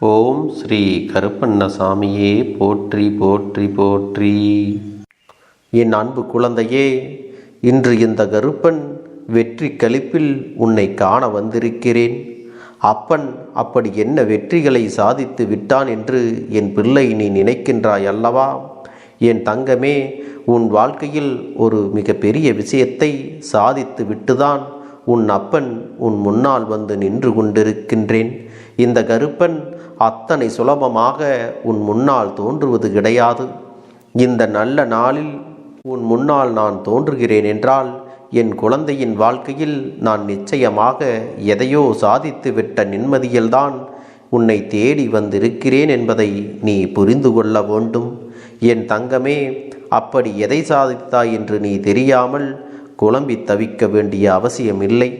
ஓம் ஸ்ரீ கருப்பண்ணசாமியே போற்றி போற்றி போற்றி. என் அன்பு குழந்தையே இன்று இந்த கருப்பன் வெற்றி கழிப்பில் உன்னை காண வந்திருக்கிறேன். அப்பன் அப்படி என்ன வெற்றிகளை சாதித்து விட்டான் என்று என் பிள்ளை நீ நினைக்கின்றாய் அல்லவா? என் தங்கமே உன் வாழ்க்கையில் ஒரு மிகப்பெரிய விஷயத்தை சாதித்து விட்டுதான் உன் அப்பன் உன் முன்னால் வந்து நின்று கொண்டிருக்கின்றேன். இந்த கருப்பன் அத்தனை சுலபமாக உன் முன்னால் தோன்றுவது கிடையாது. இந்த நல்ல நாளில் உன் முன்னால் நான் தோன்றுகிறேன் என்றால் என் குழந்தையின் வாழ்க்கையில் நான் நிச்சயமாக எதையோ சாதித்து விட்ட நிம்மதியில்தான் உன்னை தேடி வந்திருக்கிறேன் என்பதை நீ புரிந்து கொள்ள வேண்டும். என் தங்கமே அப்படி எதை சாதித்தாய் என்று நீ தெரியாமல் குழம்பி தவிக்க வேண்டிய அவசியமில்லை.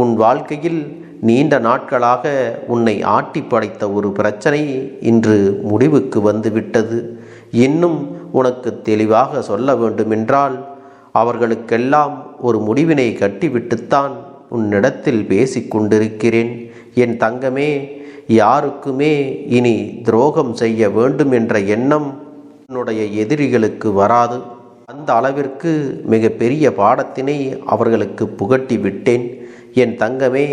உன் வாழ்க்கையில் நீண்ட நாட்களாக உன்னை ஆட்டி படைத்த ஒரு பிரச்சனை இன்று முடிவுக்கு வந்துவிட்டது. இன்னும் உனக்கு தெளிவாக சொல்ல வேண்டுமென்றால் அவர்களுக்கெல்லாம் ஒரு முடிவினை கட்டிவிட்டுத்தான் உன்னிடத்தில் பேசிக்கொண்டிருக்கிறேன் என் தங்கமே யாருக்குமே இனி துரோகம் செய்ய வேண்டும் என்ற எண்ணம் உன்னுடைய எதிரிகளுக்கு வராது. அந்த அளவிற்கு மிகப்பெரிய பாடத்தினை அவர்களுக்கு புகட்டி விட்டேன். என் தங்கமே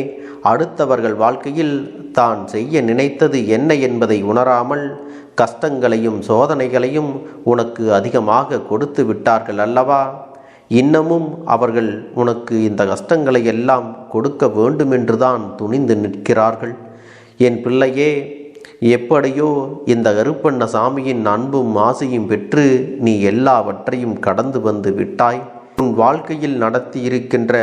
அடுத்தவர்கள் வாழ்க்கையில் தான் செய்ய நினைத்தது என்ன என்பதை உணராமல் கஷ்டங்களையும் சோதனைகளையும் உனக்கு அதிகமாக கொடுத்து விட்டார்கள் அல்லவா? இன்னமும் அவர்கள் உனக்கு இந்த கஷ்டங்களை எல்லாம் கொடுக்க வேண்டுமென்றுதான் துணிந்து நிற்கிறார்கள். என் பிள்ளையே எப்படியோ இந்த கருப்பண்ண சாமியின் அன்பும் ஆசையும் பெற்று நீ எல்லாவற்றையும் கடந்து வந்து விட்டாய். உன் வாழ்க்கையில் நடத்தி இருக்கின்ற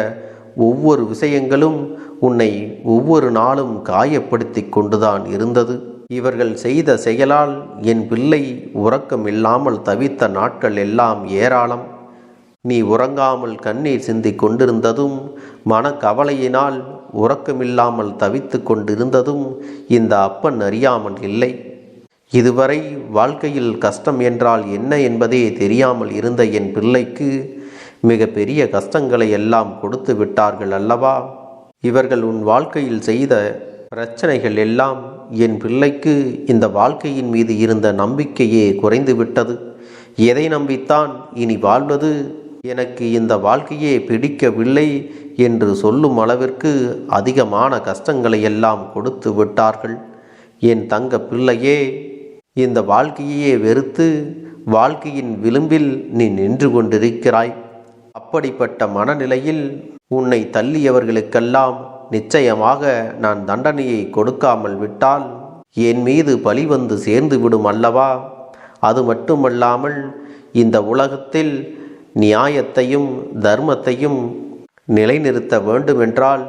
ஒவ்வொரு விஷயங்களும் உன்னை ஒவ்வொரு நாளும் காயப்படுத்தி கொண்டுதான் இருந்தது. இவர்கள் செய்த செயலால் என் பிள்ளை உறக்கம் இல்லாமல் தவித்த நாட்கள் எல்லாம் ஏராளம். நீ உறங்காமல் கண்ணீர் சிந்திக் கொண்டிருந்ததும் மனக்கவலையினால் உறக்கமில்லாமல் தவித்து கொண்டிருந்ததும் இந்த அப்பன் அறியாமல் இல்லை. இதுவரை வாழ்க்கையில் கஷ்டம் என்றால் என்ன என்பதே தெரியாமல் இருந்த என் பிள்ளைக்கு மிக பெரிய கஷ்டங்களை எல்லாம் கொடுத்து விட்டார்கள் அல்லவா? இவர்கள் உன் வாழ்க்கையில் செய்த பிரச்சனைகள் எல்லாம் என் பிள்ளைக்கு இந்த வாழ்க்கையின் மீது இருந்த நம்பிக்கையே குறைந்து விட்டது. எதை நம்பித்தான் இனி வாழ்வது? எனக்கு இந்த வாழ்க்கையே பிடிக்கவில்லை என்று சொல்லும் அளவிற்கு அதிகமான கஷ்டங்களை எல்லாம் கொடுத்து விட்டார்கள். என் தங்க பிள்ளையே இந்த வாழ்க்கையே வெறுத்து வாழ்க்கையின் விளிம்பில் நீ நின்று கொண்டிருக்கிறாய். அப்படிப்பட்ட மனநிலையில் உன்னை தள்ளியவர்களுக்கெல்லாம் நிச்சயமாக நான் தண்டனையை கொடுக்காமல் விட்டால் என் மீது பழி வந்து சேர்ந்து விடும் அல்லவா? அது மட்டுமல்லாமல் இந்த உலகத்தில் நியாயத்தையும் தர்மத்தையும் நிலைநிறுத்த வேண்டுமென்றால்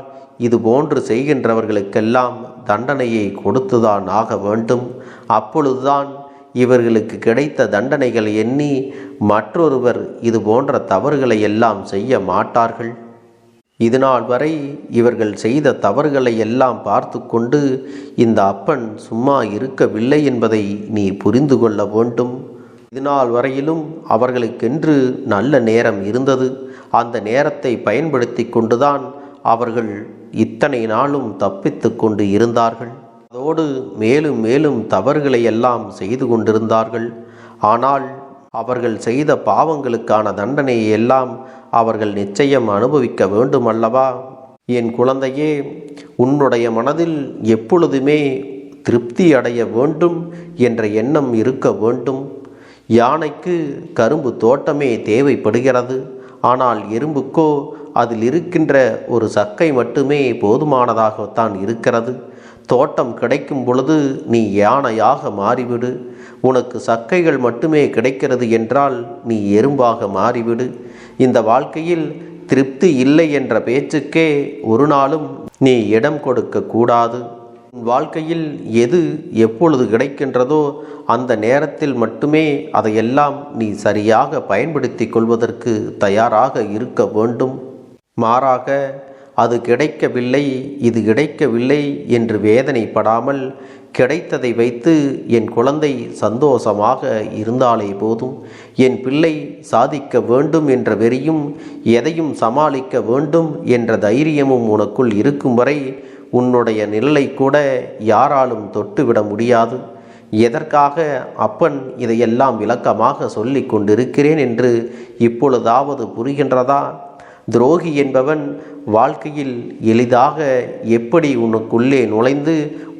இது போன்று செய்கின்றவர்களுக்கெல்லாம் தண்டனையை கொடுத்துதான் ஆக வேண்டும். அப்பொழுதுதான் இவர்களுக்கு கிடைத்த தண்டனைகள் எண்ணி மற்றொருவர் இது போன்ற தவறுகளை எல்லாம் செய்ய மாட்டார்கள். இதுநாள் வரை இவர்கள் செய்த தவறுகளை எல்லாம் பார்த்து கொண்டு இந்த அப்பன் சும்மா இருக்கவில்லை என்பதை நீ புரிந்து கொள்ள வேண்டும். இதுநாள் வரையிலும் அவர்களுக்கென்று நல்ல நேரம் இருந்தது. அந்த நேரத்தை பயன்படுத்தி கொண்டுதான் அவர்கள் இத்தனை நாளும் தப்பித்து கொண்டு இருந்தார்கள். அதோடு மேலும் மேலும் தவறுகளை எல்லாம் செய்து கொண்டிருந்தார்கள். ஆனால் அவர்கள் செய்த பாவங்களுக்கான தண்டனையை எல்லாம் அவர்கள் நிச்சயம் அனுபவிக்க வேண்டும் அல்லவா என் குழந்தையே உன்னுடைய மனதில் எப்பொழுதுமே திருப்தி அடைய வேண்டும் என்ற எண்ணம் இருக்க வேண்டும். யானைக்கு கரும்பு தோட்டமே தேவைப்படுகிறது. ஆனால் எறும்புக்கோ அதில் இருக்கின்ற ஒரு சக்கை மட்டுமே போதுமானதாகத்தான் இருக்கிறது. தோட்டம் கிடைக்கும் பொழுது நீ யானையாக மாறிவிடு. உனக்கு சக்கைகள் மட்டுமே கிடைக்கிறது என்றால் நீ எறும்பாக மாறிவிடு. இந்த வாழ்க்கையில் திருப்தி இல்லை என்ற பேச்சுக்கே ஒரு நாளும் நீ இடம் கொடுக்க கூடாது. உன் வாழ்க்கையில் எது எப்பொழுது கிடைக்கின்றதோ அந்த நேரத்தில் மட்டுமே அதையெல்லாம் நீ சரியாக பயன்படுத்தி கொள்வதற்கு தயாராக இருக்க வேண்டும். மாறாக அது கிடைக்கவில்லை இது கிடைக்கவில்லை என்று வேதனைப்படாமல் கிடைத்ததை வைத்து என் குழந்தை சந்தோஷமாக இருந்தாலே போதும். என் பிள்ளை சாதிக்க வேண்டும் என்ற வெறியும் எதையும் சமாளிக்க வேண்டும் என்ற தைரியமும் உனக்குள் இருக்கும் வரை உன்னுடைய நிழலை கூட யாராலும் தொட்டுவிட முடியாது. எதற்காக அப்பன் இதையெல்லாம் விளக்கமாக சொல்லி கொண்டிருக்கிறேன் என்று இப்பொழுதாவது புரிகின்றதா? துரோகி என்பவன் வாழ்க்கையில் எளிதாக எப்படி உனக்குள்ளே நுழைந்து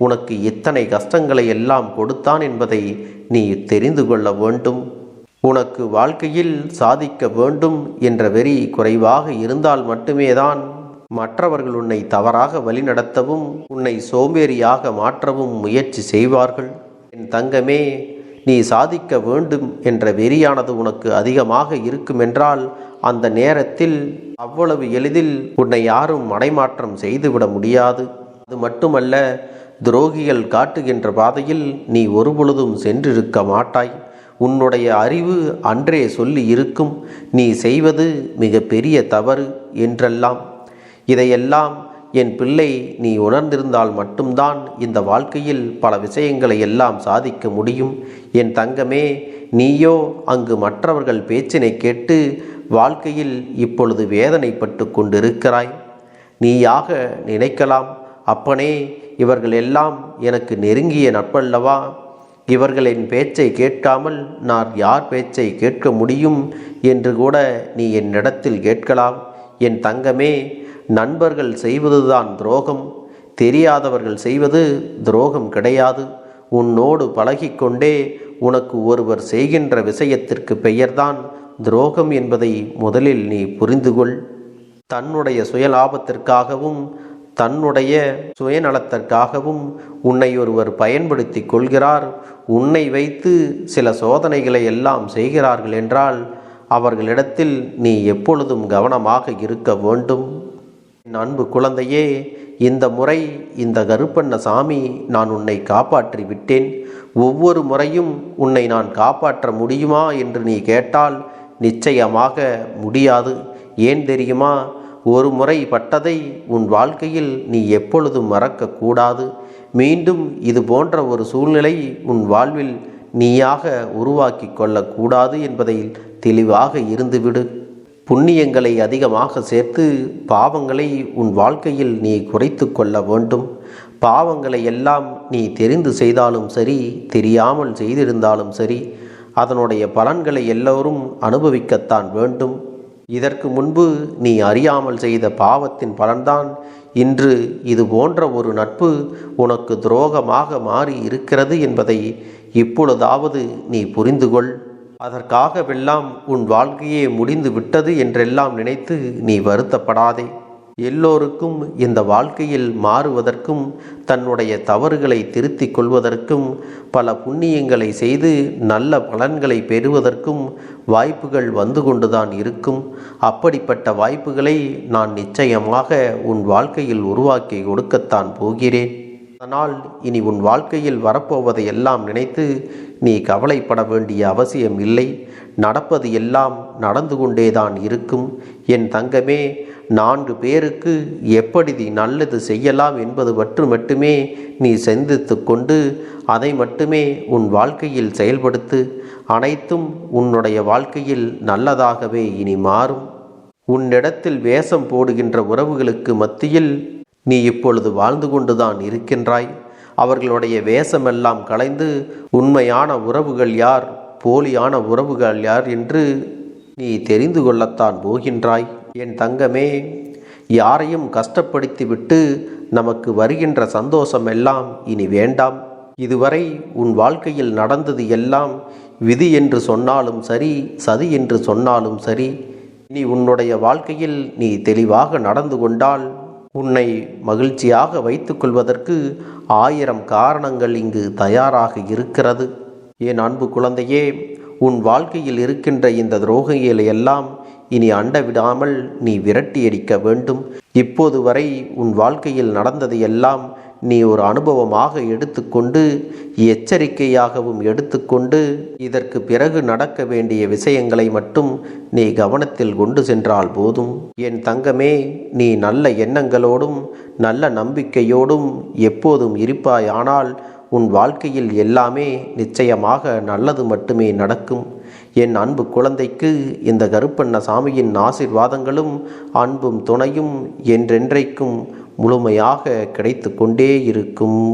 உனக்கு இத்தனை கஷ்டங்களை எல்லாம் கொடுத்தான் என்பதை நீ தெரிந்து கொள்ள வேண்டும். உனக்கு வாழ்க்கையில் சாதிக்க வேண்டும் என்ற வெறி குறைவாக இருந்தால் மட்டுமேதான் மற்றவர்கள் உன்னை தவறாக வழிநடத்தவும் உன்னை சோம்பேறியாக மாற்றவும் முயற்சி செய்வார்கள். என் தங்கமே நீ சாதிக்க வேண்டும் என்ற வெறியானது உனக்கு அதிகமாக இருக்குமென்றால் அந்த நேரத்தில் அவ்வளவு எளிதில் உன்னை யாரும் மடைமாற்றம் செய்துவிட முடியாது. அது மட்டுமல்ல துரோகிகள் காட்டுகின்ற பாதையில் நீ ஒருபொழுதும் சென்றிருக்க மாட்டாய். உன்னுடைய அறிவு அன்றே சொல்லி இருக்கும். நீ செய்வது மிக பெரிய தவறு என்றெல்லாம். இதையெல்லாம் என் பிள்ளை நீ உணர்ந்திருந்தால் மட்டும்தான் இந்த வாழ்க்கையில் பல விஷயங்களை எல்லாம் சாதிக்க முடியும். என் தங்கமே நீயோ அங்கு மற்றவர்கள் பேச்சினை கேட்டு வாழ்க்கையில் இப்பொழுது வேதனைப்பட்டு கொண்டிருக்கிறாய்? நீயாக நினைக்கலாம். அப்பனே இவர்கள் எல்லாம் எனக்கு நெருங்கிய நட்பல்லவா? இவர்களின் பேச்சை கேட்காமல் நான் யார் பேச்சை கேட்க முடியும் என்று கூட நீ என்னிடத்தில் கேட்கலாம். என் தங்கமே நண்பர்கள் செய்வதுதான் துரோகம். தெரியாதவர்கள் செய்வது துரோகம் கிடையாது. உன்னோடு பழகிக்கொண்டே உனக்கு ஒருவர் செய்கின்ற விஷயத்திற்கு பெயர்தான் துரோகம் என்பதை முதலில் நீ புரிந்து கொள் தன்னுடைய சுயலாபத்திற்காகவும் தன்னுடைய சுயநலத்திற்காகவும் உன்னை ஒருவர் பயன்படுத்தி கொள்கிறார். உன்னை வைத்து சில சோதனைகளை எல்லாம் செய்கிறார்கள் என்றால் அவர்களிடத்தில் நீ எப்பொழுதும் கவனமாக இருக்க வேண்டும். என் அன்பு குழந்தையே இந்த முறை இந்த கருப்பண்ண சாமி நான் உன்னை காப்பாற்றி விட்டேன். ஒவ்வொரு முறையும் உன்னை நான் காப்பாற்ற முடியுமா என்று நீ கேட்டால் நிச்சயமாக முடியாது. ஏன் தெரியுமா? ஒரு முறை பட்டதை உன் வாழ்க்கையில் நீ எப்பொழுதும் மறக்கக்கூடாது மீண்டும் இது போன்ற ஒரு சூழ்நிலை உன் வாழ்வில் நீயாக உருவாக்கி கொள்ளக்கூடாது என்பதை தெளிவாக இருந்துவிடு. புண்ணியங்களை அதிகமாக சேர்த்து பாவங்களை உன் வாழ்க்கையில் நீ குறைத்து கொள்ள வேண்டும். பாவங்களை எல்லாம் நீ தெரிந்து செய்தாலும் சரி தெரியாமல் செய்திருந்தாலும் சரி அதனுடைய பலன்களை எல்லோரும் அனுபவிக்கத்தான் வேண்டும். இதற்கு முன்பு நீ அறியாமல் செய்த பாவத்தின் பலன்தான் இன்று இது போன்ற ஒரு நட்பு உனக்கு துரோகமாக மாறி இருக்கிறது என்பதை இப்பொழுதாவது நீ புரிந்து கொள். அதற்காகவெல்லாம் உன் வாழ்க்கையே முடிந்து விட்டது என்றெல்லாம் நினைத்து நீ வருத்தப்படாதே. எல்லோருக்கும் இந்த வாழ்க்கையில் மாறுவதற்கும் தன்னுடைய தவறுகளை திருத்திக் கொள்வதற்கும் பல புண்ணியங்களை செய்து நல்ல பலன்களை பெறுவதற்கும் வாய்ப்புகள் வந்து கொண்டுதான் இருக்கும். அப்படிப்பட்ட வாய்ப்புகளை நான் நிச்சயமாக உன் வாழ்க்கையில் உருவாக்கி கொடுக்கத்தான் போகிறேன். அதனால் இனி உன் வாழ்க்கையில் வரப்போவதை எல்லாம் நினைத்து நீ கவலைப்பட வேண்டிய அவசியம் இல்லை. நடப்பது எல்லாம் நடந்து கொண்டேதான் இருக்கும். என் தங்கமே நான்கு பேருக்கு எப்படி நீ நல்லது செய்யலாம் என்பது பற்றி மட்டுமே நீ சிந்தித்து கொண்டு அதை மட்டுமே உன் வாழ்க்கையில் செயல்படுத்து. அனைத்தும் உன்னுடைய வாழ்க்கையில் நல்லதாகவே இனி மாறும். உன்னிடத்தில் வேஷம் போடுகின்ற உறவுகளுக்கு மத்தியில் நீ இப்பொழுது வாழ்ந்து கொண்டுதான் இருக்கின்றாய். அவர்களுடைய வேஷமெல்லாம் கலைந்து உண்மையான உறவுகள் யார் போலியான உறவுகள் யார் என்று நீ தெரிந்து கொள்ளத்தான் போகின்றாய். என் தங்கமே யாரையும் கஷ்டப்படுத்திவிட்டு நமக்கு வருகின்ற சந்தோஷம் எல்லாம் இனி வேண்டாம். இதுவரை உன் வாழ்க்கையில் நடந்தது எல்லாம் விதி என்று சொன்னாலும் சரி சதி என்று சொன்னாலும் சரி நீ உன்னுடைய வாழ்க்கையில் நீ தெளிவாக நடந்து கொண்டால் உன்னை மகிழ்ச்சியாக வைத்துக்கொள்வதற்கு ஆயிரம் காரணங்கள் இங்கு தயாராக இருக்கிறது. என் அன்பு குழந்தையே உன் வாழ்க்கையில் இருக்கின்ற இந்த துரோகிகளை எல்லாம் இனி அண்ட விடாமல் நீ விரட்டி அடிக்க வேண்டும். இப்போது வரை உன் வாழ்க்கையில் நடந்தது எல்லாம் நீ ஒரு அனுபவமாக எடுத்துக்கொண்டு எச்சரிக்கையாகவும் எடுத்துக்கொண்டு இதற்கு பிறகு நடக்க வேண்டிய விஷயங்களை மட்டும் நீ கவனத்தில் கொண்டு சென்றால் போதும். என் தங்கமே நீ நல்ல எண்ணங்களோடும் நல்ல நம்பிக்கையோடும் எப்போதும் இருப்பாயானால் உன் வாழ்க்கையில் எல்லாமே நிச்சயமாக நல்லது மட்டுமே நடக்கும். என் அன்பு குழந்தைக்கு இந்த கருப்பண்ண சாமியின் ஆசிர்வாதங்களும் அன்பும் துணையும் என்றென்றைக்கும் முழுமையாக கிடைத்து கொண்டே இருக்கும்.